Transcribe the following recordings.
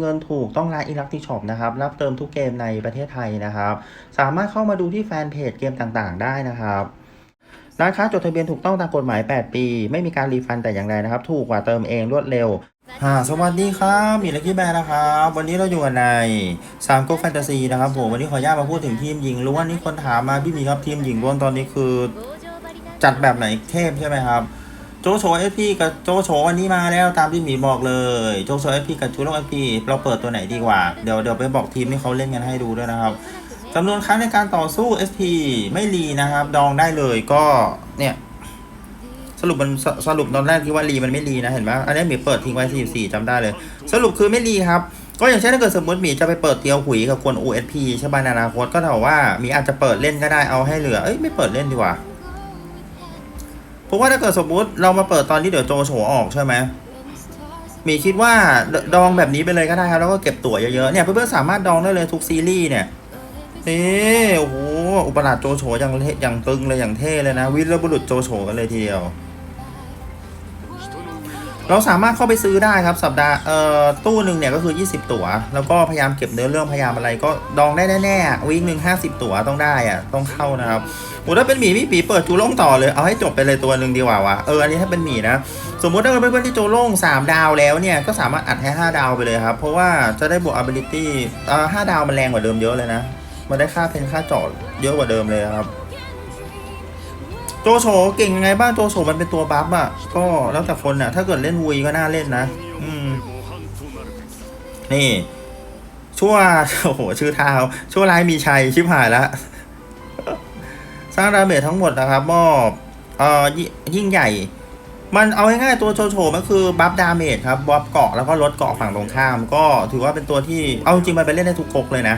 เงินถูกต้องร้านอิลักติช็อปนะครับ รับเติมทุกเกมในประเทศไทยนะครับ สามารถเข้ามาดูที่แฟนเพจเกมต่างๆ ได้นะครับร้านค้าจดทะเบียนถูกต้องตามกฎหมาย 8 ปี ไม่มีการรีฟันแต่อย่างใดนะครับ ถูกกว่าเติมเองรวดเร็วฮ่าสวัสดีครับมีลักกี้แบร์นะครับ วันนี้เราอยู่กันในสามก๊กแฟนตาซีนะครับผม วันนี้ขออนุญาตมาพูดถึงทีมหญิงล้วนนี่คนถามมาพี่มีครับทีมหญิงล้วนตอนนี้คือ จัดแบบไหนเทพใช่ไหมครับ โจโฉเอฟพีกับโจโฉวันนี้มาแล้วตามที่หมีบอกเลยโจโฉเอฟพีกับจูโร่เอฟพีเราเปิดตัวไหนดีกว่าเดี๋ยวเดี๋ยวไปบอกทีมที่เขาเล่นกันให้ดูด้วยนะครับจำนวนครั้งในการต่อสู้ SP ไม่รีนะครับ ดองได้เลยก็เนี่ย สรุปมันสสรุปตอนแรกที่ว่ารีมันไม่รีนะเห็นไหมอันนี้หมีเปิดทิ้งไว้44จำได้เลย สรุปคือไม่รีครับ ก็อย่างเช่นถ้าเกิดสมมติหมีจะไปเปิดเตียวหุยกับคน OSP ใช่ป่ะในอนาคตก็เท่าว่าหมีอาจจะเปิดเล่นก็ได้เอาให้เหลือเอ้ยไม่เปิดเล่นดีกว่า เพราะว่าถ้าเกิดสมมติเรามาเปิดตอนที่เดี๋ยวโจโฉออกใช่ไหมมีคิดว่าดองแบบนี้ไปเลยก็ได้ครับแล้วก็เก็บตั๋วเยอะๆเนี่ยเพื่อนๆสามารถดองได้เลยทุกซีรีส์เนี่ยนี่โอ้โหอุปราชโจโฉอย่างเทอย่างตึงเลยอย่างเท่เลยนะวิรบุรุษโจโฉกันเลยทีเดียว เราสามารถเข้าไปซื้อได้ครับสัปดาห์เอ่อตู้หนึ่งเนี่ยก็คือ 20 ตัว แล้วก็พยายามเก็บเนื้อเรื่องพยายามอะไรก็ดองได้แน่ๆอะวีคหนึ่ง50ตั๋วต้องได้อะต้องเข้านะครับโอ้ถ้าเป็นหมีพี่ปีเปิดจูโล่งต่อเลยเอาให้จบไปเลยตัวหนึ่งดีกว่าวะเอออันนี้ถ้าเป็นหมีนะสมมติถ้าเพื่อนๆที่โจโล่ง3 ดาวแล้วเนี่ยก็สามารถอัดให้ 5 ดาวไปเลยครับเพราะว่าจะได้บวก ability เอ่อ5ดาวมันแรงกว่าเดิมเยอะเลยนะมันได้ค่าเพนค่าจอดเยอะกว่าเดิมเลยครับ โจโฉเก่งยังไงบ้างโจโฉมันเป็นตัวบัฟอะก็แล้วแต่คนอะถ้าเกิดเล่นวุยก็น่าเล่นนะ อืม นี่ ชั่วโอ้โห ชื่อเท้าชั่วร้ายมีชัยชิบหายล้วสร้างดาเมจทั้งหมดนะครับมอบเอ่อยิยิ่งใหญ่ มันเอาง่ายๆตัวโจโฉมันคือบัฟดาเมจครับบัฟเกาะแล้วก็ลดเกาะฝั่งตรงข้าม ก็ถือว่าเป็นตัวที่เอาจริงมันไปเล่นได้ทุกก๊กเลยนะ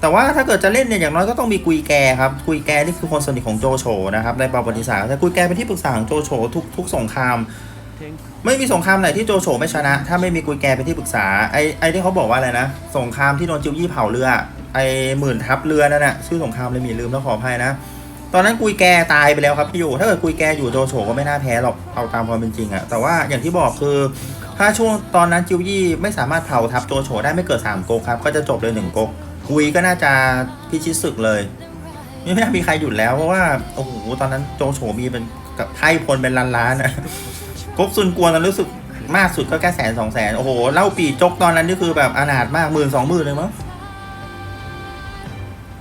แต่ว่าถ้าเกิดจะเล่นเนี่ยอย่างน้อยก็ต้องมีกุยแกครับ กุยแกนี่คือคนสนิทของโจโฉนะครับในประวัติศาสตร์แต่กุยแกเป็นที่ปรึกษาของโจโฉทุกทุกสงคราม ไม่มีสงครามไหนที่โจโฉไม่ชนะ ถ้าไม่มีกุยแกเป็นที่ปรึกษาไอ้ไอ้ที่เขาบอกว่าอะไรนะ สงครามที่โดนจิวยี่เผาเรือไอ้หมื่นทัพเรือนั่นน่ะชื่อสงครามเลยมีลืมแล้วขออภัยนะตอนนั้นกุยแกตายไปแล้วครับพี่อยู่ ถ้าเกิดกุยแกอยู่โจโฉก็ไม่น่าแพ้หรอกเอาตามความเป็นจริงอะแต่ว่าอย่างที่บอกคือ ถ้าช่วงตอนนั้นจิวยี่ไม่สามารถเผาทัพโจโฉได้ไม่เกิด3ก๊กครับก็จะจบเลยหนึ่งก๊ก กุยก็น่าจะพิชิตศึกเลยไม่น่ามีใครหยุดแล้วเพราะว่าโอ้โหตอนนั้นโจโฉมีเป็นกับไพ่พลเป็นล้านๆนะก๊กซุนกวนตอนรู้สึกมากสุดก็แค่แสนสองแสนโอ้โหเล่าปีจกตอนนั้นนี่คือแบบอนาถมากหมื่นสองหมื่นเลยมั้ง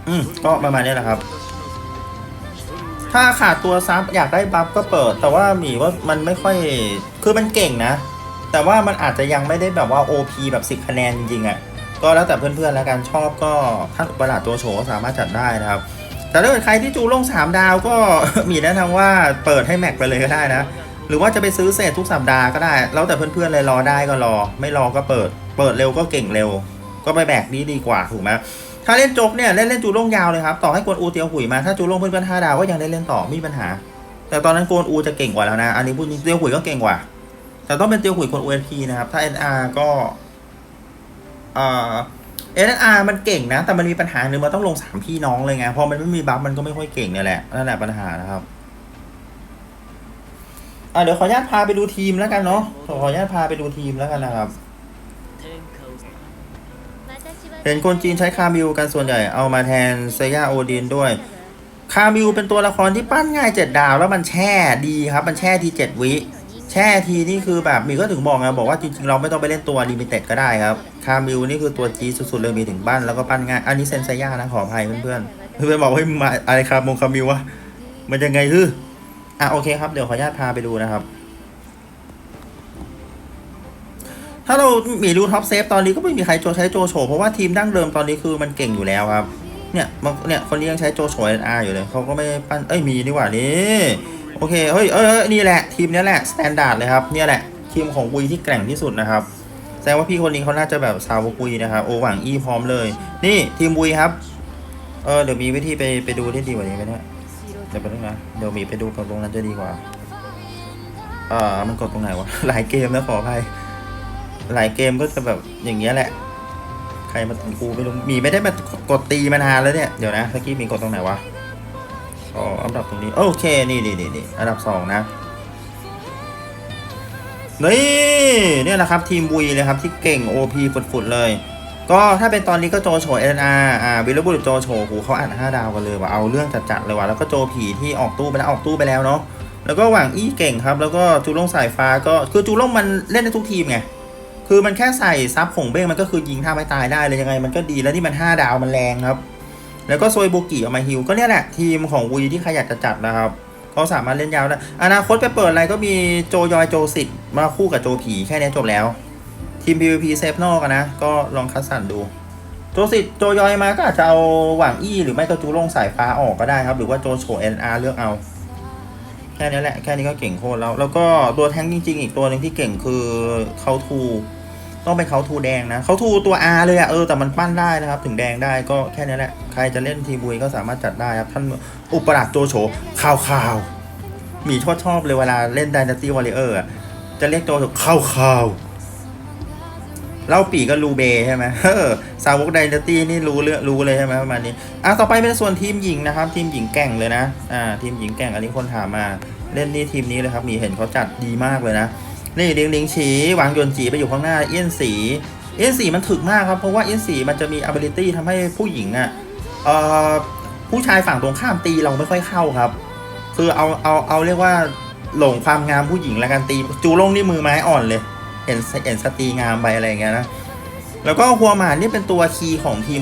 อืมก็ประมาณนี้แหละครับ ถ้าขาดตัวซับอยากได้บัฟก็เปิด แต่ว่าหมีว่ามันไม่ค่อยคือมันเก่งนะ แต่ว่ามันอาจจะยังไม่ได้แบบว่า OP แบบ10คะแนนจริงๆอะ่ะ ก็แล้วแต่เพื่อนๆแล้วกันชอบก็ถ้าอุปราชตัวโฉกสามารถจัดได้นะครับ แต่ถ้าเกิดใครที่จูลง 3 ดาวก็มีแนะนำว่าเปิดให้แม็กไปเลยก็ได้นะ หรือว่าจะไปซื้อเศษทุกสัปดาห์ก็ได้ แล้วแต่เพื่อนๆเลยรอได้ก็รอ ไม่รอก็เปิด เปิดเร็วก็เก่งเร็ว ก็ไปแบกนี้ดีกว่าถูกไหมถ้าเล่นจกเนี่ยเล่นเล่นจูลงยาวเลยครับต่อให้กวนอูเตียวหุยมาถ้าจูลงเพื่อนๆห้าดาวก็ยังได้เล่นต่อไม่มีปัญหา แต่ตอนนั้นกวนอูจะเก่งกว่าแล้วนะอันนี้พูดจริงเตียวหุยก็เก่งกว่า แต่ต้องเป็นเตียวหุยคน OSP นะครับถ้า NR ก็ เอ่อ NR มันเก่งนะ แต่มันมีปัญหาหนึ่งมันต้องลงสามพี่น้องเลยไง พอมันไม่มีบัฟมันก็ไม่ค่อยเก่งเนี่ยแหละ นั่นแหละปัญหานะครับ อะเดี๋ยวขออนุญาตพาไปดูทีมแล้วกันเนาะ ขออนุญาตพาไปดูทีมแล้วกันนะครับ เห็นคนจีนใช้คามิวกันส่วนใหญ่ เอามาแทนเซย่าโอดินด้วย คามิวเป็นตัวละครที่ปั้นง่ายเจ็ดดาวแล้วมันแช่ดีครับ มันแช่ทีเจ็ดวิ แช่ทีนี่คือแบบมีก็ถึงบอกไงบอกว่าจริงๆเราไม่ต้องไปเล่นตัวลิมิเต็ดก็ได้ครับ คามิวนี่คือตัวจีสุดๆเลยมีถึงบ้านแล้วก็ปั้นง่าย อันนี้เซนเซย่านะขออภัยเพื่อนๆ เพื่อนๆบอกว่ามาอะไรคามงคามิววะมันยังไงฮืออะโอเคครับเดี๋ยวขออนุญาตพาไปดูนะครับ ถ้าเรามีดูท็อปเซฟตอนนี้ก็ไม่มีใครโจใช้โจโฉเพราะว่าทีมดั้งเดิมตอนนี้คือมันเก่งอยู่แล้วครับ เนี่ยเนี่ยคนนี้ยังใช้โจโฉเอ็นอาร์อยู่เลยเขาก็ไม่ปั้นเอ้ยมีนี่หว่านี่ โอเค เฮ้ยเอ้ยเอ้ยนี่แหละ ทีมนี้แหละสแตนดาร์ดเลยครับ เนี่ยแหละ ทีมของวุยที่แกร่งที่สุดนะครับ แสดงว่าพี่คนนี้เขาน่าจะแบบซาวกุยนะครับ โอหวังอี้พร้อมเลย นี่ทีมวุยครับ เออ เดี๋ยวมีวิธีไปไปดูที่ดีกว่านี้ไหมเนี่ย เดี๋ยวไปดูนะ เดี๋ยวมีไปดูกับตรงนั้นจะดีกว่า เอ่ามันกดตรงไหนวะ หลายเกมนะขออภัย หลายเกมก็จะแบบอย่างเงี้ยแหละ ใครมาตีกูไม่รู้ มีไม่ได้มากดตีมานานแล้วเนี่ย เดี๋ยวนะตะกี้มีกดตรงไหนวะ อ๋ออันดับตรงนี้ โอเค นี่นี่นี่นี่อันดับสองนะ นี่เนี่ยแหละครับทีมบุยเลยครับที่เก่ง OP ฝุดๆเลย ก็ถ้าเป็นตอนนี้ก็โจโฉเอ็นอาร์อ่าวิลเลบุรุษโจโฉหูเขาอ่าน5ดาวกันเลยว่ะเอาเรื่องจัดๆเลยว่ะแล้วก็โจผีที่ออกตู้ไปแล้วออกตู้ไปแล้วเนาะแล้วก็หว่างอี้เก่งครับ แล้วก็จูลงสายฟ้าก็คือจูลงมันเล่นได้ทุกทีมไงคือมันแค่ใส่ซับผงเบ้งมันก็คือยิงท่าไม่ตายได้เลยยังไง มันก็ดีแล้วที่มัน5ดาวมันแรงครับ แล้วก็โซยบุกิเอามาฮิวก็เนี่ยแหละทีมของวีที่ใครอยากจะจัดนะครับเขาสามารถเล่นยาวได้อนาคตไปเปิดอะไรก็มีโจยอยโจสิทธิ์มาคู่กับโจผีแค่นี้จบแล้ว ทีม PVP เซฟนอกนะ ก็ลองคัดสรรดูโจสิทธิ์โจยอยมาก็อาจจะเอาหว่างอี้หรือไม่ก็จูลงสายฟ้าออกก็ได้ครับ หรือว่าโจโฉ NR เลือกเอาแค่นี้แหละแค่นี้ก็เก่งโคตรแล้ว แล้วก็ตัวแท้งจริง ๆ อีกตัวหนึ่งที่เก่งคือเขาทู ต้องเป็นเขาทูแดงนะเขาทูตัว R เลยอะเออแต่มันปั้นได้นะครับ ถึงแดงได้ก็แค่นี้แหละ ใครจะเล่นทีบุยก็สามารถจัดได้ครับ ท่านอุปราชโจโฉข่าวข่าวมีชอบชอบเลยเวลาเล่น Dynasty Warrior อะจะเรียกโจโฉข่าวข่าวเล่าปีก็รูเบใช่ไหมเออสาวกไดนาตี้นี่รู้เรื่องรู้เลยใช่ไหมประมาณนี้อะต่อไปเป็นส่วนทีมหญิงนะครับ ทีมหญิงแก่งเลยนะอ่าทีมหญิงแก่งอันนี้คนถามมาเล่นนี่ทีมนี้เลยครับ มีเห็นเขาจัดดีมากเลยนะ นี่เลียงเลียงฉีวางยนจีไปอยู่ข้างหน้าเอี้ยนสีเอี้ยนสีมันถึกมากครับเพราะว่าเอี้ยนสีมันจะมี ability ทำให้ผู้หญิงอะเอ่อผู้ชายฝั่งตรงข้ามตีเราไม่ค่อยเข้าครับ คือเอาเอาเอาเรียกว่าหลงความงามผู้หญิงแล้วกันตีจูลงนี่มือไม้อ่อนเลยเห็นเห็นสตรีงามไปอะไรอย่างเงี้ยนะแล้วก็หัวหมานนี่เป็นตัวคีย์ของทีม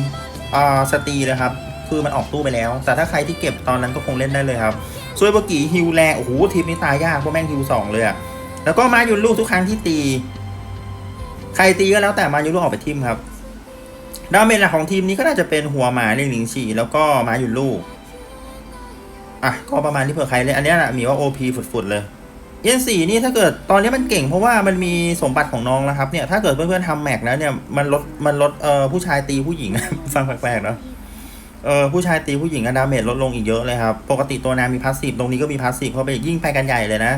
อ่าสตรีเลยครับคือมันออกตู้ไปแล้ว แต่ถ้าใครที่เก็บตอนนั้นก็คงเล่นได้เลยครับซวยบกีฮิวแรงโอ้โหทีมนี้ตายยากเพราะแม่งฮิวสองเลยอะ แล้วก็มายุนลูกทุกครั้งที่ตี ใครตีก็แล้วแต่มายุนลูกออกไปทิมครับดาเมจหลักของทีมนี้ก็น่าจะเป็นหัวหมาเลียงหลิงฉีแล้วก็มายุนลูก อะ ก็ประมาณที่เผื่อใครเลยอันนี้ยนะมีว่า OP ฝุดๆเลยเอ็นสี่นี่ถ้าเกิดตอนนี้มันเก่งเพราะว่ามันมีสมบัติของน้องแล้วครับเนี่ยถ้าเกิดเพื่อนๆทำแม็กแล้วเนี่ยมันลดมันลดเอ่อผู้ชายตีผู้หญิง ฟังแปลกๆเนอะเออผู้ชายตีผู้หญิงอะดาเมจลดลงอีกเยอะเลยครับ ปกติตัวนางมีพาสซีฟตรงนี้ก็มีพาสซีฟเข้าไปยิ่งไปกันใหญ่เลยนะ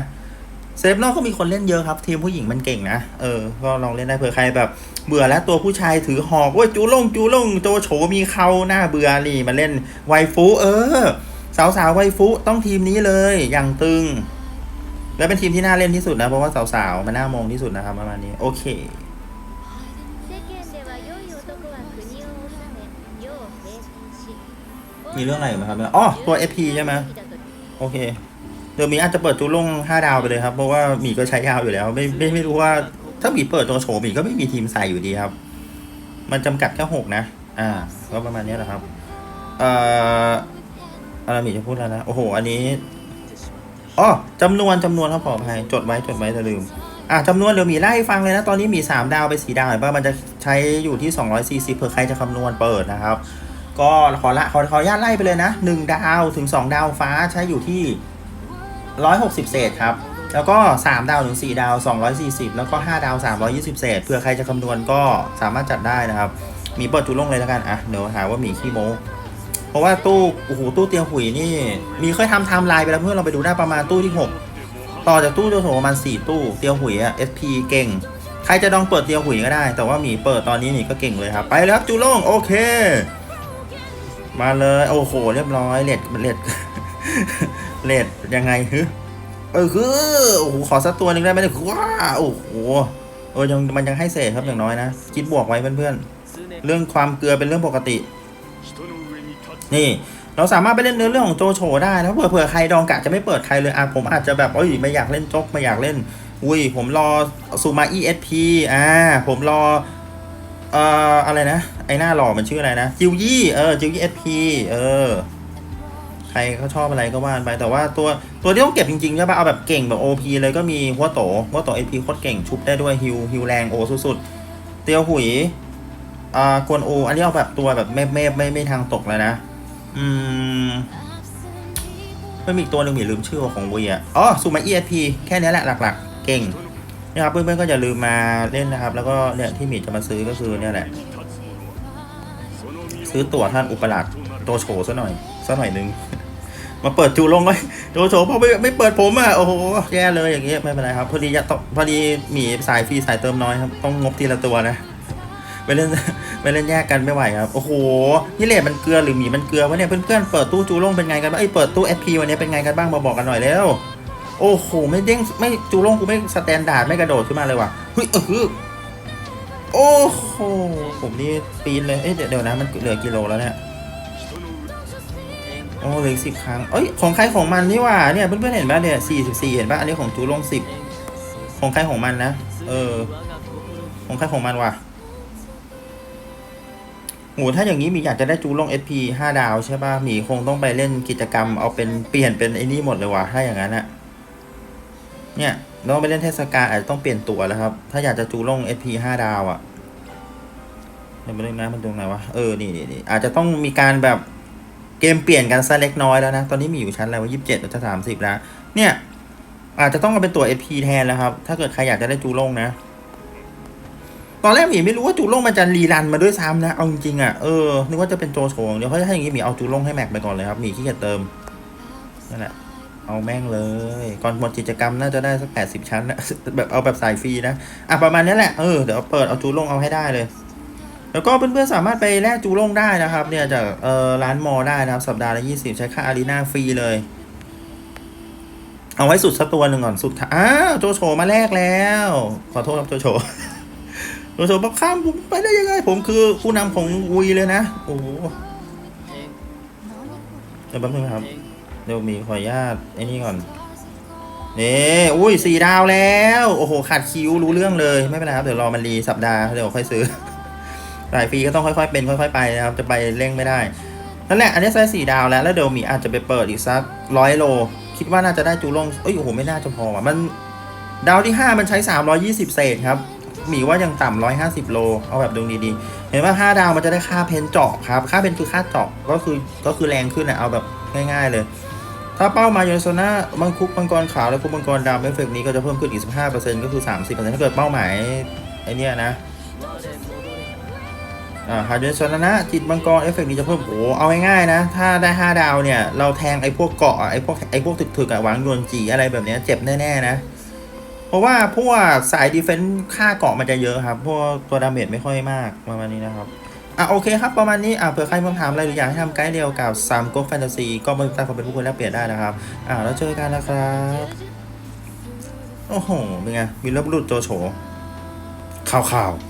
เซฟนอกก็มีคนเล่นเยอะครับ ทีมผู้หญิงมันเก่งนะ เออ ก็ลองเล่นได้เผื่อใครแบบ เบื่อแล้วตัวผู้ชายถือหอกว่าจูลงจูลงโจโฉมีเขาหน้าเบื่อนี่มาเล่นไวฟูเออ สาวสาวไวฟูต้องทีมนี้เลย อย่างตึง และเป็นทีมที่น่าเล่นที่สุดนะ เพราะว่าสาวสาวมันน่ามองที่สุดนะครับประมาณนี้ โอเคมีเรื่องอะไรไหมครับอ๋อตัวเอพีใช่ไหมโอเค เดี๋ยวมีอาจจะเปิดจูลง5ดาวไปเลยครับ เพราะว่าหมีก็ใช้ยาวอยู่แล้ว ไม่ไม่ไม่รู้ว่าถ้าหมีเปิดตัวโฉมหมีก็ไม่มีทีมใส่อยู่ดีครับ มันจำกัดแค่หกนะ อ่า ก็ประมาณนี้แหละครับ เอ่ออะไรหมีจะพูดแล้วนะ โอ้โห อันนี้อ๋อจำนวนจำนวนครับขออภัยจดไว้จดไว้จะลืม อะจำนวนเดี๋ยวมีไล่ฟังเลยนะ ตอนนี้หมี 3 ดาวไป 4 ดาวเห็นป่ะมันจะใช้อยู่ที่ 240เผื่อใครจะคำนวณเปิดนะครับ ก็ขอละขอขอญาตไล่ไปเลยนะ 1 ดาวถึง 2 ดาวฟ้าใช้อยู่ที่ 160 เศษครับ แล้วก็ 3 ดาวถึง 4 ดาว 240 แล้วก็ 5 ดาว 320 เศษเผื่อใครจะคำนวณก็สามารถจัดได้นะครับ มีเปิดจูลงเลยแล้วกัน อะ เดี๋ยวหาว่ามีขี้โมเพราะว่าตู้โอ้โหตู้เตียงหุยนี่ มีเคยทำไทม์ไลน์ไปแล้วเพื่อนเราไปดูได้ประมาณตู้ที่ 6 ต่อจากตู้โจโฉประมาณ 4 ตู้เตียงหุยอะ SP เก่ง ใครจะลองเปิดเตียงหุยก็ได้ แต่ว่าหมีเปิดตอนนี้หมีก็เก่งเลยครับ ไปแล้วครับจูลงโอเค มาเลย โอ้โห เรียบร้อยเลดเลด เลดยังไงฮึเออคือโอ้โหขอสักตัวหนึ่งได้ไหมเนี่ยว้าโอ้โหเออยังมันยังให้เศษครับอย่างน้อยนะ คิดบวกไว้เพื่อนๆ เรื่องความเกลือเป็นเรื่องปกติ นี่ เราสามารถไปเล่นเนื้อเรื่องของโจโฉได้นะเผื่อใครดองกะจะไม่เปิดใครเลยอะผมอาจจะแบบเอ้ยไม่อยากเล่นจกไม่อยากเล่น อุ้ยผมรอซูมา ESP อ่าผมรอเอ่ออะไรนะ ไอหน้าหล่อมันชื่ออะไรนะจิวยี่เออจิวยี่ SP เออ ใครเขาชอบอะไรก็ว่านไป แต่ว่าตัวตัวที่ต้องเก็บจริงๆใช่ปะเอาแบบเก่งแบบ OP เลยก็มีหัวโตหัวโต SP โคตรเก่งชุบได้ด้วยฮิวฮิวแรงโอสุดๆเตียวหุยอ่ากวนโอ อันนี้เอาแบบตัวแบบไม่ไม่ไม่ไม่ทางตกเลยนะ อืมไม่มีตัวหนึ่งหมีลืมชื่อของวีอะอ๋อซูมา ESP แค่นี้แหละหลักๆ เก่งนะครับเพื่อนๆก็อย่าลืมมาเล่นนะครับ แล้วก็เนี่ยที่มีจะมาซื้อก็คือเนี่ยแหละ ซื้อตั๋วท่านอุปราชโตโฉซะหน่อยซะหน่อยนึง มาเปิดจูลงเลยโตโฉพอไม่ไม่เปิดผมอะโอ้โหแย่เลยอย่างเงี้ยไม่เป็นไรครับ พอดีจะต้องพอดีหมีสายฟรีสายเติมน้อยครับ ต้องงบทีละตัวนะไปเล่นไปเล่นแยกกันไม่ไหวครับโอ้โหนี่เลดมันเกลือหรือหมีมันเกลือวะเนี่ยเพื่อนๆเปิดตู้จูลงเป็นไงกันบ้างเอ้เปิดตู้ SP วันนี้เป็นไงกันบ้างมาบอกกันหน่อยแล้วโอ้โหไม่เด้งไม่จูลงกูไม่สแตนดาร์ดไม่กระโดดขึ้นมาเลยว่ะเฮ้ยเออโอ้โหผมนี่ปีนเลยเอ๊ะเดี๋ยวเดี๋ยวนะมันเหลือกิโลแล้วเนี่ย โอ้เหลือสิบครั้งเอ้ยของใครของมันนี่หว่าเนี่ยเพื่อนๆเห็นป่ะเนี่ยสี่สิบสี่เห็นป่ะอันนี้ของจูล่งสิบของใครของมันนะเออ ของใครของมันว่ะโหถ้าอย่างนี้มีอยากจะได้จูลง SP 5 ดาวใช่ป่ะหมีคงต้องไปเล่นกิจกรรมเอาเป็นเปลี่ยนเป็นไอ้นี่หมดเลยว่ะถ้าอย่างนั้นอะเนี่ยต้องไปเล่นเทศกาลอาจจะต้องเปลี่ยนตัวแล้วครับ ถ้าอยากจะจูลง SP 5 ดาวอะเดี๋ยวมาเล่นนะมันตรงไหนวะเออนี่นี่นี่อาจจะต้องมีการแบบ เกมเปลี่ยนกันซะเล็กน้อยแล้วนะ ตอนนี้มีอยู่ชั้นอะไรวะยี่สิบเจ็ดจะสามสิบแล้ว เนี่ย อาจจะต้องเอาเป็นตัว SP แทนแล้วครับ ถ้าเกิดใครอยากจะได้จูโล่งนะ ตอนแรกหมีไม่รู้ว่าจูโล่งมันจะรีรันมาด้วยซ้ำนะ เอาจริงๆอะ เออ นึกว่าจะเป็นโจโฉเดี๋ยวเขาจะให้อย่างงี้หมีเอาจูโล่งให้แม็กไปก่อนเลยครับหมีขี้เกียจเติม นั่นแหละ เอาแม่งเลย ก่อนหมดกิจกรรมน่าจะได้สักแปดสิบชั้นนะแบบเอาแบบสายฟรีนะ อะประมาณนี้แหละ เออ เดี๋ยวเปิดเอาจูโล่งเอาให้ได้เลย แล้วก็เพื่อนๆสามารถไปแลกจูลงได้นะครับ เนี่ยจากเออร้านมอได้นะครับ สัปดาห์ละยี่สิบใช้ค่าอารีนาฟรีเลย เอาไว้สุดสักตัวหนึ่งก่อนสุดอ้าวโจโฉมาแลกแล้ว ขอโทษครับโจโฉโจโฉบอกข้ามผมไปได้ยังไง ผมคือผู้นำของวุยเลยนะโอ้โหเดี๋ยวแป๊บนึงนะครับเดี๋ยวมีขออนุญาตไอ้นี่ก่อนนี่อุ้ยสี่ดาวแล้ว โอ้โหขาดคิวรู้เรื่องเลยไม่เป็นไรครับ เดี๋ยวรอมันรีสัปดาห์เดี๋ยวค่อยซื้อ รายฟรีก็ต้องค่อยๆเป็นค่อย ๆ ไปนะครับ จะไปเร่งไม่ได้ นั่นแหละ อันนี้ไซส์สี่ดาวแล้ว แล้วเดี๋ยวมีอาจจะไปเปิดอีกสักร้อยโล คิดว่าน่าจะได้จูลงเอ้ยโอ้โหไม่น่าจะพอว่ะมันดาวที่ห้ามันใช้สามร้อยี่สิบเศษครับหมีว่ายังต่ำร้อยห้าสิบโล เอาแบบดูดีๆ เห็นว่าห้าดาวมันจะได้ค่าเพนเจาะครับ ค่าเพนคือค่าเจาะก็คือก็คือแรงขึ้นนะเอาแบบง่ายๆเลย ถ้าเป้ามาโยนโซน่ามังคุกมังกรขาวและคุกมังกรดำเอฟเฟกต์นี้ก็จะเพิ่มขึ้นอีกสิบห้าเปอร์เซ็นต์ก็คือสามสิบเปอร์เซ็นต์ถ้าเกิดเป้าหมายไอเนี้ยนะ อ่าหาเดนโซนนะจิตมังกรเอฟเฟกต์นี้จะเพิ่มโอ้เอาง่ายๆนะ ถ้าได้ 5 ดาวเนี่ย เราแทงไอ้พวกเกาะไอ้พวกไอ้พวกถึกๆอะหวางโยนจีอะไรแบบเนี้ยเจ็บแน่ๆนะ เพราะว่าพวกสายดีเฟนซ์ค่าเกาะมันจะเยอะครับ พวกตัวดาเมจไม่ค่อยมากประมาณนี้นะครับอะโอเคครับ ประมาณนี้อะเผื่อใครมาถามอะไรหรืออยากให้ทำไกด์เดียวกับซามก๊กแฟนตาซีก็มาตั้งคอมเป็นผู้คนแลกเปลี่ยนได้นะครับอ่าแล้วเจอกันนะครับโอ้โหเป็นไงมีรบรุดโจโฉข่าวๆ